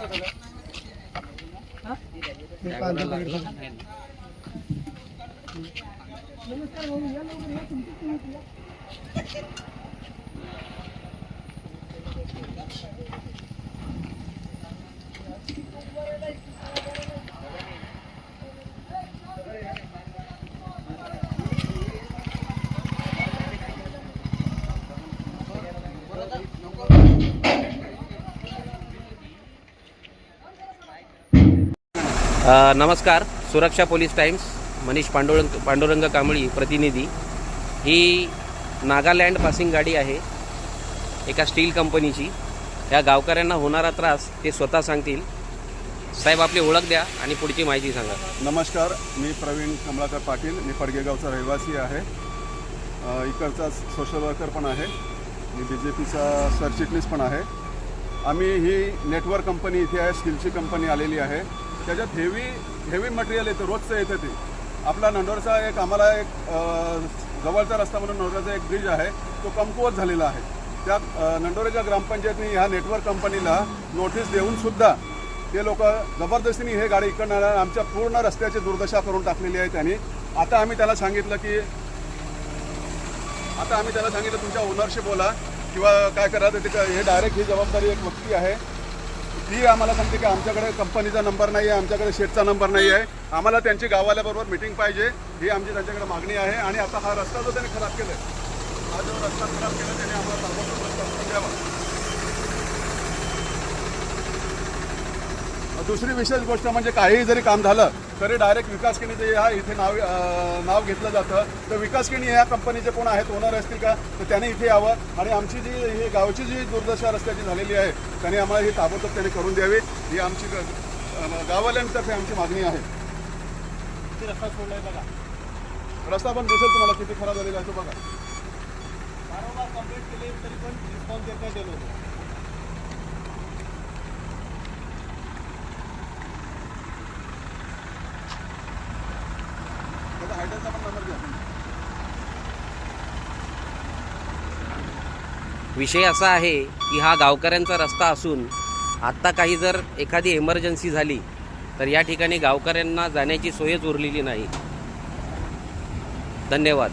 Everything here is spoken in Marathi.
Bukan, Thank you. नमस्कार. सुरक्षा पोलीस टाइम्स मनीष पांडुरंग पांडुरंग कांबळी प्रतिनिधी. ही नागालँड पासिंग गाडी आहे एका स्टील कंपनीची. या गावकऱ्यांना होणारा त्रास ते स्वतः सांगतील. साहेब आपली ओळख द्या आणि पुढची माहिती सांगा. नमस्कार. मी प्रवीण कमलाकर पाटील. मी पडगेगावचा रहिवासी आहे. इकडचा सोशल वर्कर पण आहे. मी बी जे पीचा सरचिटणीस पण आहे. आम्ही ही नेटवर्क कंपनी इथे आहे स्टीलची कंपनी आलेली आहे. त्याच्यात हेवी हेवी मटेरियल येतं रोजचं येतं ते. आपला नंदोरचा एक आम्हाला एक जवळचा रस्ता म्हणून नंदोरचा एक ब्रिज आहे तो कमकुवत झालेला आहे. त्या नंदोरेच्या ग्रामपंचायतनी ह्या नेटवर्क कंपनीला नोटीस देऊन सुद्धा ते लोक जबरदस्तीने हे गाडी इकडनं आमच्या पूर्ण रस्त्याची दुर्दशा करून टाकलेली आहे त्यांनी. आता आम्ही त्याला सांगितलं की आता आम्ही त्याला सांगितलं तुमच्या ओनरशी बोला किंवा काय करा ते हे डायरेक्ट ही जबाबदारी एक व्यक्ती आहे. ती आम्हाला सांगते की आमच्याकडे कंपनीचा नंबर नाही आहे आमच्याकडे शेटचा नंबर नाही आहे. आम्हाला त्यांची गावाल्याबरोबर मिटिंग पाहिजे. ही आमची त्यांच्याकडे मागणी आहे आणि आता हा रस्ता जो त्यांनी खराब केला हा जो रस्ता खराब केला त्याने आम्हाला ताबडतोब रस्ता द्यावा. दुसरी विशेष गोष्ट म्हणजे काहीही जरी काम झालं तरी डायरेक्ट विकास केणीचं ह्या इथे नाव नाव घेतलं जातं. तर विकास केणी ह्या कंपनीचे कोण आहेत ओनर असतील का? तर त्याने इथे यावं. आणि आमची जी ही गावची जी दुर्दशा रस्त्याची झालेली आहे त्याने आम्हाला ही ताबडतोब त्याने करून द्यावी. ही आमची गाववाल्यांतर्फे आमची मागणी आहे. रस्ता सोडलाय बघा? रस्ता पण दिसेल तुम्हाला किती खराब झालेला आहे तो बघा. वारंवार कंप्लेंट केली तरी पण रिस्पॉन्स देत नाही ते लोक त्याचा हायडरचा पण नंबर घ्या विषय असा आहे की हा गावकऱ्यांचा रस्ता असून आत्ता काही जर एखादी इमर्जन्सी झाली तर या ठिकाणी गावकऱ्यांना जाण्याची सोयच उरलेली नाही. धन्यवाद.